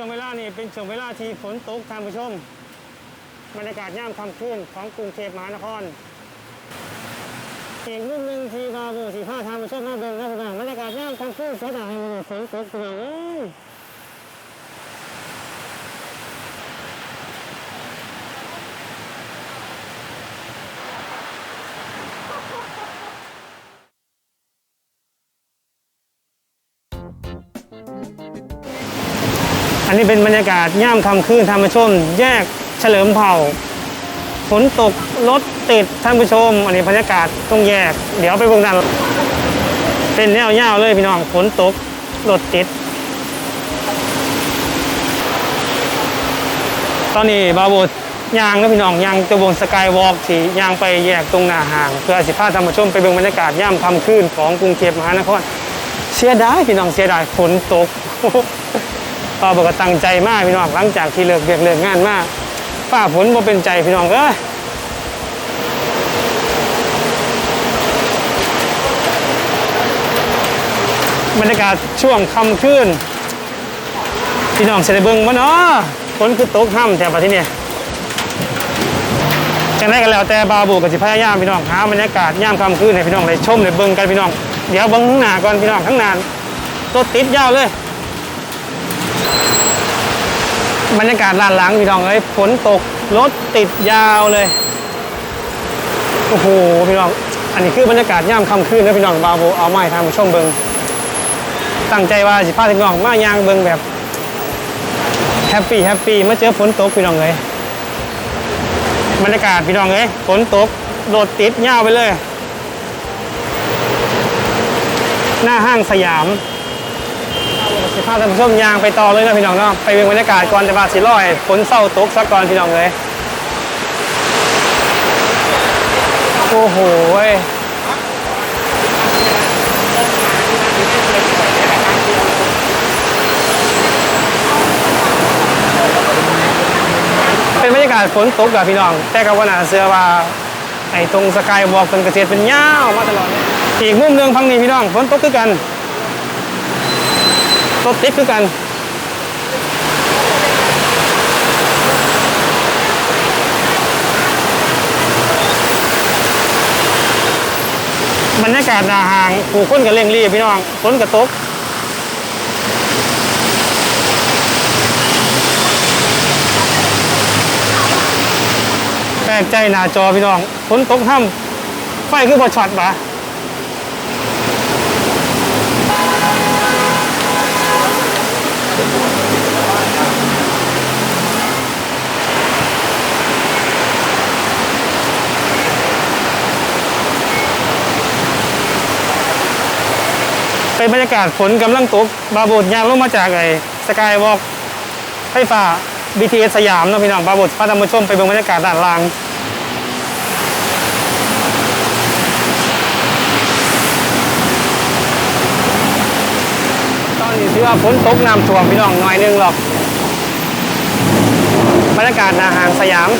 ช่วงเวลานี้เป็นช่วงเวลาที่ฝนตกท่านผู้ชมบรรยากาศย่ามค่ำคืนของกรุงเทพมหานครอีกมุมหนึ่งที่บาบูสีผ้าท่านผู้ชมมาเบิ่งนะพี่น้องบรรยากาศย่ามค่ำคืนสดใสฝนตกพี่น้อง อันนี้เป็นบรรยากาศย่ามคำคืนท่านผู้ชม แยกเฉลิมเผ่าฝนตกรถติดท่านผู้ชม อันนี้บรรยากาศต้องแยก เดี๋ยวไปเบิ่งกันเป็นแนวยาวเลยพี่น้องฝนตกรถติด ตอนนี้บาโบยางนะพี่น้องยางตัววงสกายวอล์กที่ยางไปแยกตรงหน้าห่าง เพื่อสิพาท่านผู้ชมไปเบิ่งบรรยากาศย่ำค่ำคืนของกรุงเทพมหานครเสียดายพี่น้องเสียดายฝนตก บาโบก็ตั้งใจมากพี่น้องหลังจากที่เลิกเบียกเลิกงานมากฝ้าฝนบ่เป็นใจพี่น้องเอ้ยบรรยากาศช่วงค่ำคืนพี่น้องเสด็จเบิ้งวะเนาะฝนคือตกห้ำแถวประเทศเนี่ยจังได้กันแล้วแต่บาบูกับสิพยายามพี่น้องหาบรรยากาศย่ามค่ำคืนให้พี่น้องได้ชมได้เบิ่งกันพี่น้อง เดี๋ยวเบิ่งข้างหน้าก่อนพี่น้องข้างหน้ารถติดยาวเลย บรรยากาศลานหลังพี่น้องเอ้ยฝนตกรถติดยาวเลย โอ้โหพี่น้อง อันนี้คือบรรยากาศย่ามค่ำคืนนะพี่น้องบาวบูเอาไม้ทางผู้ชมเบิงตั้งใจว่าสิพาพี่น้องมายางเบิงแบบแฮปปี้แฮปปี้มาเจอฝนตกพี่น้องเลยบรรยากาศพี่น้องเลยฝนตกโดดติดยาวไปเลย หน้าห้างสยาม สิพาท่านผู้ชมยางไปต่อเลยนะพี่น้องเนาะไปเบิ่งบรรยากาศก่อนจะมาสิร้อยฝนเศร้าตกสักก่อนพี่น้องเลยโอ้โหเป็นบรรยากาศฝนตกกับพี่น้อง แต่กับว่านาเสือว่าไอ้ตรงสกายวอล์กตรงเกษตรเป็นยาวมาตลอด อีกมุมหนึ่งพังนี้พี่น้องฝนตกคือกัน รถติดคือกันบรรยากาศหนาห่างผู้คนกับเร่งรีบพี่น้องฝนกับตกแปลกใจหน้าจอพี่น้องฝนตกห้ำไฟคือบอช็อตปะ เป็นบรรยากาศฝนกำลังตกบาบูดยางลงมาจากไอ้สกายวอล์กไฟฟ้า BTS สยามเนาะพี่น้องบาบูดพาท่านผู้ชมไปเบิ่งบรรยากาศด้านล่างตอนนี้ถือว่าฝนตกน้ำท่วมพี่น้องหน่อยหนึงหรอกบรรยากาศหนาหางสยาม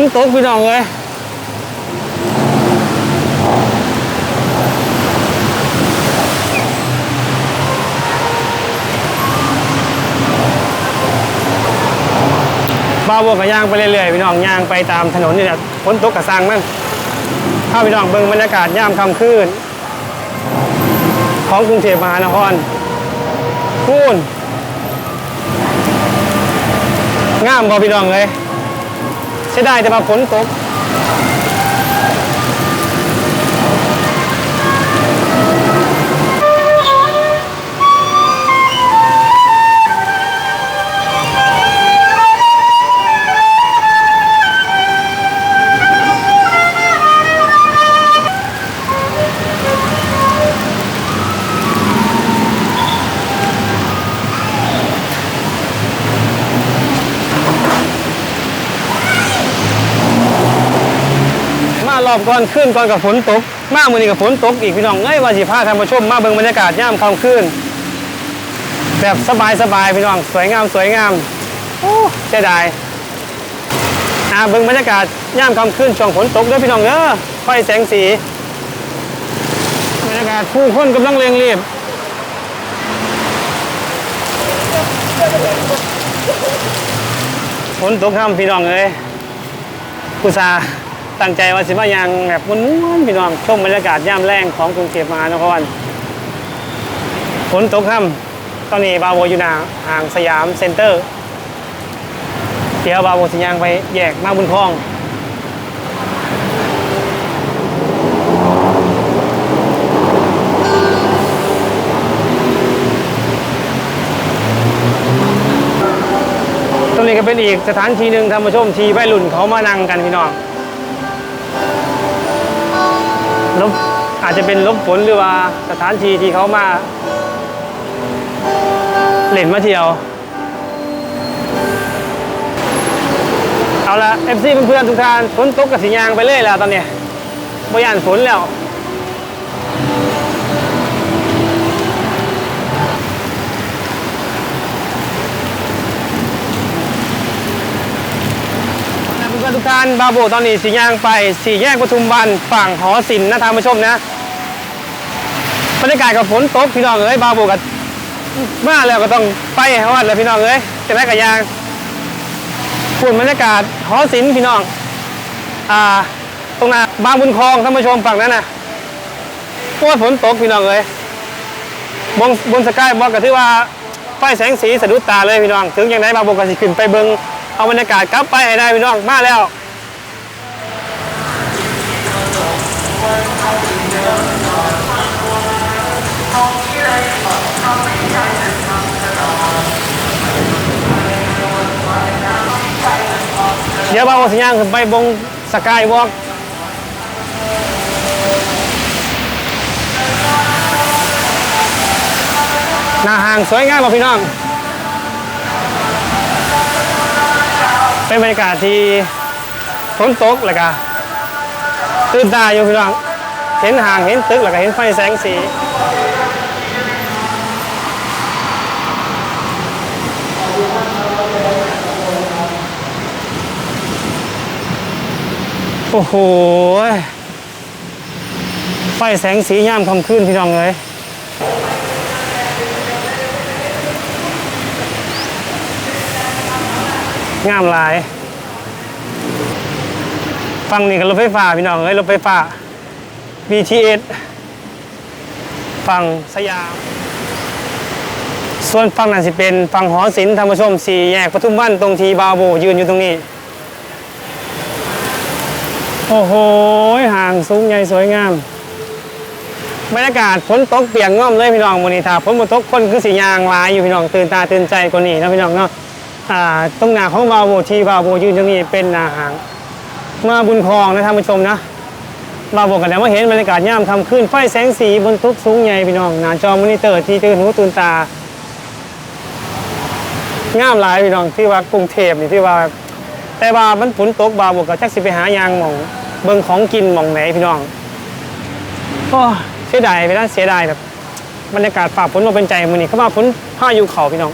นตกพี่น้องเลยบ้าวบวกกับย่างไปเรื่อยๆพี่น้องย่างไปตามถนนนี่แหละฝนตกกับซังมันข้าพี่น้องเบิ่งบรรยากาศย่ามค่ำคืนของกรุงเทพมหานครพูนงามบ่พี่น้องเลย เสียดายแต่มาฝนตก รอบก่อนขึ้นก่อนกับฝนตก มาเมือนี้กับฝนตกอีกพี่น้องเอ้ยว่าสิพาท่านผู้ชมมาเบิ่งบรรยากาศย่ามค่ำคืนแบบสบายสบายๆพี่น้องสวยงามสวยงามโอ้เสียดายอ่าเบิ่งบรรยากาศย่ามค่ำคืนช่วงฝนตกด้อพี่น้องเด้อไฟแสงสีบรรยากาศผู้คนกำลังเร่งรีบฝนตกคำพี่น้องเอ้ยกุซา ตั้งใจว่าสิมายังแบบม้วนๆพี่น้องชมบรรยากาศย่ามแรงของกรุงเทพมหานครฝนตกค่ำตอนนี้บาโวอยู่หนาห่างสยามเซ็นเตอร์ เดี๋ยวบาโวสิยางไปแยกมาบุญคลองตรงนี้ก็เป็นอีกสถานที่หนึ่งท่านผู้ชมที่วัยรุ่นเขามานั่งกันพี่น้อง ลบอาจจะเป็นลบฝนหรือว่าสถานที่ที่เขามาเล่นมาเที่ยว เอาละเอฟซีเพื่อนๆทุกท่านฝนตกกับสียางไปเลยแล้วตอนนี้ไม่ยานฝนแล้ว เพื่อนๆ ทุกท่านบาโบตอนนี้สีย่างไปสีแยกปทุมวันฝั่งหอศิลป์นะท่านผู้ชมนะบรรยากาศกับฝนตกพี่น้องเอ้ยบาโบกับมาแล้วก็ต้องไปฮอดแล้วพี่น้องเอ้ยจะได้กับยางฝุ่นบรรยากาศหอศิลป์พี่น้องอ่าตรงนั้นบางบุญคลองท่านผู้ชมฝั่งนั้นนะโคตรฝนตกพี่น้องเอ้ยบนบนสกายบอกก็ถือว่าไฟแสงสีสะดุดตาเลยพี่น้อง ถึงอย่างไรบาโบก็สิขึ้นไปเบิง เอาบรรยากาศกลับไปให้ได้พี่น้องมาแล้วเดี๋ยวบ่าสัญญาณขึ้นไปบงสกายวอล์กหน้าห่างสวยงามบ่พี่น้อง เป็นบรรยากาศที่ฝนตกแล้วก็ตื่นตาอยู่พี่น้องเห็นห่างเห็นตึกแล้วก็เห็นไฟแสงสีโอ้โห ไฟแสงสีย่ามคำขึ้นพี่น้องเลย งามหลายฟังนี่กับรถไฟฟ้าพี่น้องเอ้ยรถไฟฟ้า BTS ฝั่งสยาม ส่วนฝั่งนั้นสิเป็นฝั่งหอศิลป์ธรรมชมสี่แยกปทุมวันตรงทีบาโบยืนอยู่ตรงนี้ โอ้โหห่างสูงใหญ่สวยงามบรรยากาศฝนตกเปียกง่อมเลยพี่น้องมูนีทาฝนบนตกคนคือสียางลายอยู่พี่น้องตื่นตาตื่นใจกว่านี้นะพี่น้องเนาะ ตรงหน้าของบาโบที่บาโบยืนตรงนี้เป็นหนาหางมาบุญคลองนะท่านผู้ชมนะบาโบกันแล้วมาเห็นบรรยากาศย่ามคำขึ้นไฟแสงสีบนทุกสูงใหญ่พี่น้องหนาจอมอนิเตอร์ที่ตื่นหูตื่นตางามหลายพี่น้องที่ว่ากรุงเทพนี่ที่ว่า แต่ว่ามันฝนตกบาโบก็จักสิไปหายางหมอง เบิ่งของกินหมองไหนพี่น้องโอ้เสียดายไปแล้วเสียดายแบบบรรยากาศฝ่าฝนมาเป็นใจมือนี่เข้ามาฝนผ้าอยู่เขาพี่น้อง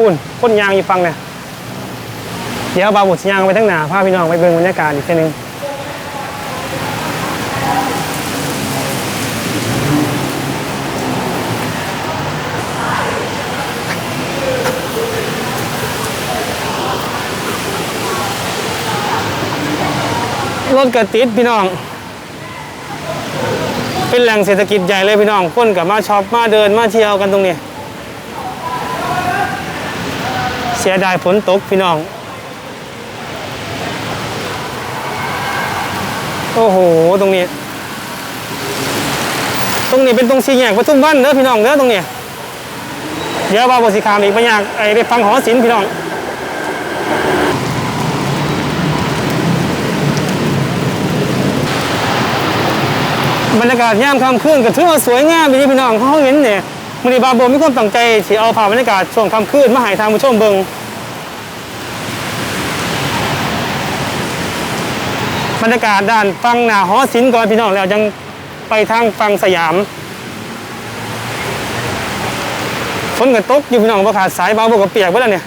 พูนพ่นยางอยู่ฟังเนี่ยเดี๋ยวบาบุตรยางไปทั้งหนาพาพี่น้องไปเบิ่งบรรยากาศอีกทีหนึงรถกระติดพี่น้อง เป็นแหล่งเศรษฐกิจใหญ่เลยพี่น้องคนกับมาช็อปมาเดินมาเที่ยวกันตรงนี้ เสียดายฝนตกพี่น้อง โอ้โห ตรงนี้ ตรงนี้เป็นตรงสี่แยกประทุมวันเด้อพี่น้องเด้อตรงนี้เดี๋ยวบาบสิคามอีกไม่ยากไอ้ไปฟังหอศิลป์พี่น้องบรรยากาศย่ามค่ำคืนก็ถือว่าสวยงามดีพี่น้องเขาเห็นเนี่ย มันนี้บาโบมีความตั้งใจที่เอาภาพบรรยากาศช่วงค่ำคืนมาให้ทางผู้ชมเบิงบรรยากาศด้านฟังหนาหอศิลป์ก่อนพี่น้องแล้วยังไปทางฟังสยามฝนก็ตกอยู่พี่น้องบ่ขาดสายบางบ่ก็เปียกไปแล้วเนี่ย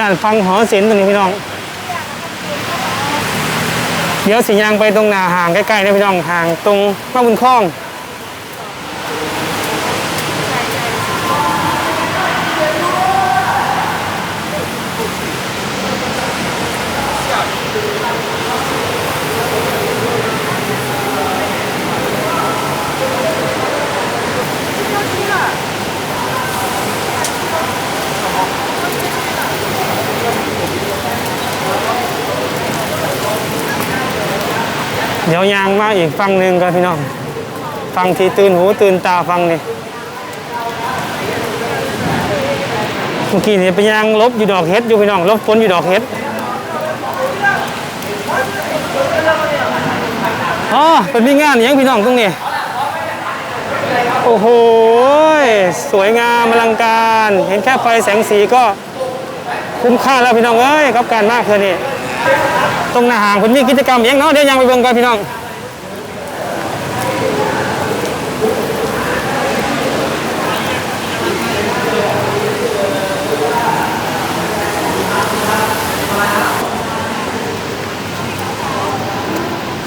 ด้านฟังหอศิลป์ตรงนี้พี่น้อง เดี๋ยวสิยางไปตรงหนาห่างใกล้ๆนะพี่น้องห่างตรงมาบุญคลอง เดี๋ยวยางมาอีกฟังหนึ่งกันพี่น้องฟังที่ตื่นหูตื่นตาฟังนี่เมื่อกี้นี่ไปยางลบอยู่ดอกเฮ็ดอยู่พี่น้องลบฝนอยู่ดอกเฮ็ดอ๋อเป็นมีงานอหยังพี่น้องตรงนี้โอ้โหสวยงามอลังการ เห็นแค่ไฟแสงสีก็คุ้มค่าแล้วพี่น้องเอ้ยกับการมากเลยนี่ ตรงหน้าห่างคุณมีกิจกรรมอหยังเนาะเดี๋ยวยังไปเบิ่งกันพี่น้อง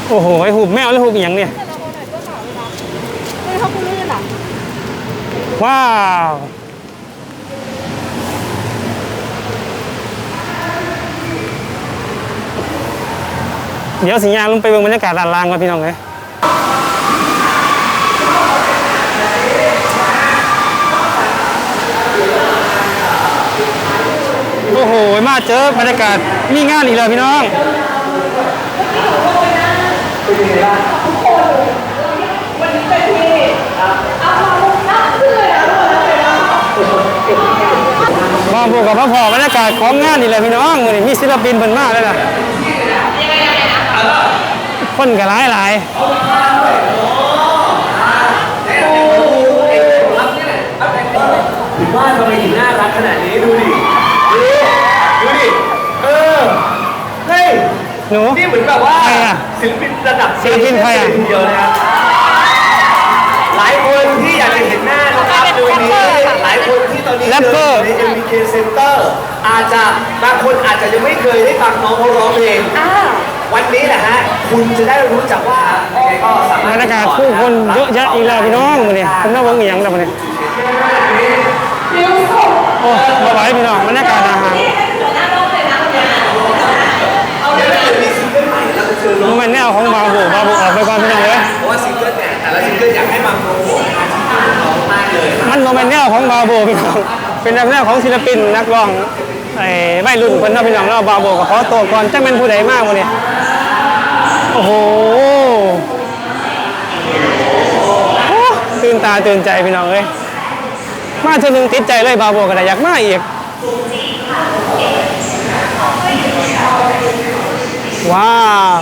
โอ้โหไอหูบแมวหรือหูบอหย่างเนี่ยเฮ้ยเขาพูดลื่นอะว้าว เดี๋ยวสิญญาณลงไปเบิ่งบรรยากาศด้านล่างก่อนพี่น้องเลยโอ้โห มาเจอบรรยากาศมีงานอีกแล้วพี่น้องมาพบกับพ่อพอบรรยากาศของงานนี่แหละพี่น้องมือนี้มีศิลปินเพิ่นมาแล้วล่ะ คนก็หลายหลายถึงว่าทำไมถึงน่ารักขนาดนี้ดูดิ ดูดูดิเออ เฮ้ย หนูนี่เหมือนแบบว่าใครอะศิลปินระดับศิลปินใครอะทีเดียวนะครับ หลายคนที่อยากจะเห็นหน้านะครับในวันนี้หลายคนที่ตอนนี้แรปเปอร์เดินอยู่ใน MBK Center อาจจะบางคนอาจจะยังไม่เคยได้ฟังน้องเขาร้องเพลงอ่า วันนี้แหละฮะคุณจะได้รู้จักว่ายังไงก็สามารถบรรยากาศผู้คนเยอะแยะอีกแล้วพี่น้องมื้อนี้ผมน่าเบิ่งอีหยังแล้วมื้อนี้โอ้บ่ไหวพี่น้องบรรยากาศอาหารมีซิงเกิลใหม่แล้วจะเชิญน้องมันแนวของบาบูบาบูออกไปก่อนพี่น้องเลยเพราะว่าซิงเกิลเนี่ยแต่ละซิงเกิลอยากให้มาโปรโมทงานที่ของน้องมากเลยมันบ่แม่นแนวของบาบูพี่น้องเป็นแนวของศิลปินนักร้องไอ้ไม่รุ่นเพิ่นเนาะพี่น้องเนาะบาบูก็ขอตัวก่อนจักแม่นผู้ใดมากมื้อนี้ โอ้โหตื่นตาตื่นใจพี่น้องเอ้ยมาเทื่อหนึงติดใจเลยบาบูก็ได้อยากมาอีกว้าว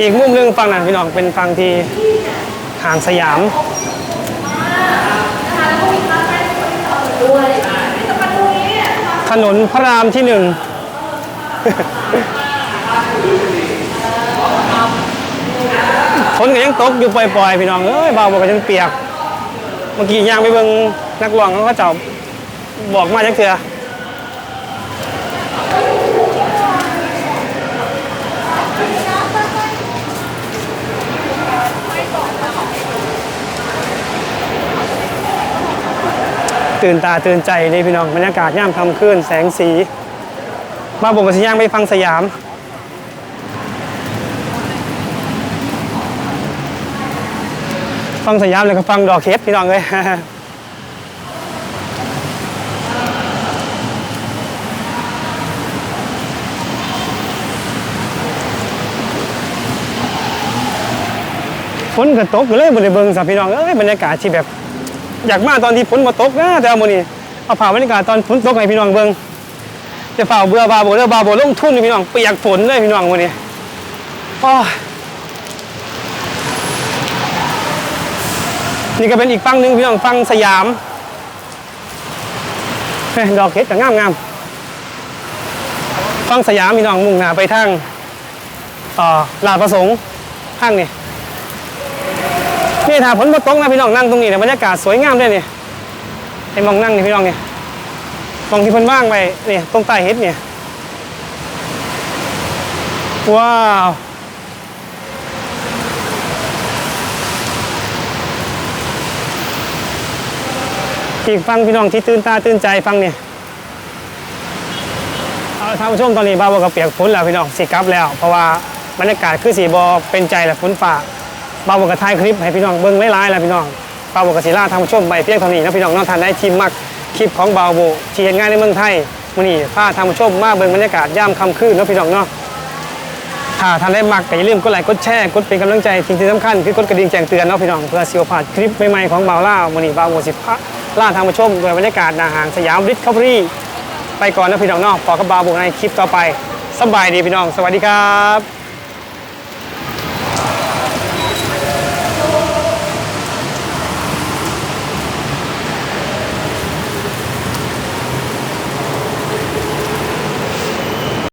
อีกมุมหนึ่งฝั่งนั้นพี่น้องเป็นฝั่งที่ ห่างสยามถนนพระรามที่หนึ่งฝนก็ยังตกอยู่ปล่อยๆ พี่น้องเอ้ยบาบอกก็ยังเปียก เมื่อกี้ย่างไปเบิ่งนักร้องเขาก็เจ้าบอกมาจักเถื่อ ตื่นตาตื่นใจเลยพี่น้องบรรยากาศย่ามคำคืนแสงสีมาบอกว่าสิย่างไปฟังสยาม ฟังสยามเลยก็ฟังดอกเคสพี่น้องเลยฝนก็ตกเลยบ่ได้เบิงสับพี่น้องเอ้ยบรรยากาศที่แบบ อยากมาตอนที่ฝนมาตกนะแต่เอามื้อนี้เอาผ่าบรรยากาศตอนฝนตกให้พี่น้องเบิ่งจะฝ่าเบื่อบาโบเด้อบาโบลงทุนนี่พี่น้องเปียกฝนเลยพี่น้องมื้อนี้โอ้ยนี่ก็เป็นอีกฝั่งหนึ่งพี่น้องฝั่งสยามดอกเห็ดก็งามงามฝั่งสยามพี่น้องมุ่งหน้าไปทางลาดประสงค์ข้างนี่ นี่ถ้าฝนมาตกนะพี่น้องนั่งตรงนี้เนี่ยบรรยากาศสวยงามเลยนี่ไอ้มองนั่งนี่พี่น้องเนี่ยมองที่เพิ่นว่างไปนี่ตรงใต้เฮ็ดเนี่ยว้าวอีกฟังพี่น้องที่ตื่นตาตื่นใจฟังเนี่ยเอาท่านผู้ชมตอนนี้บ้าวบอกกับเปียกฝนแล้วพี่น้องสิกลับแล้ว เพราะว่าบรรยากาศคือสีบอเป็นใจแหละฝนฝ่า บาวบอกกับถ่ายคลิปให้พี่น้องเบิ้งหลายแล้วพี่น้องบาวบอกกับศิลาทำชมไปเพียงเท่านี้นะพี่น้องน้องทานได้ทีมมักคลิปของบาวโบที่เห็นงานในเมืองไทยมื้อนี้พาทำชมมาเบิ้งบรรยากาศย่ำคำคืนนะพี่น้องเนาะถ้าทานได้มักก็อย่าลืมกดไลค์กดแชร์กดเป็นกำลังใจสิ่งที่สำคัญคือกดกระดิ่งแจ้งเตือนเนาะพี่น้องเพื่อสิวพลาดคลิปใหม่ๆของบาวล่ามื้อนี้บาวโบสิพาล่าทางมาชมโดยบรรยากาศนาหางสยามริทคัฟเวอรี่ไปก่อนนะพี่น้องเนาะพอกับบาวโบในคลิปต่อไปสบายดีพี่น้อง สวัสดีครับ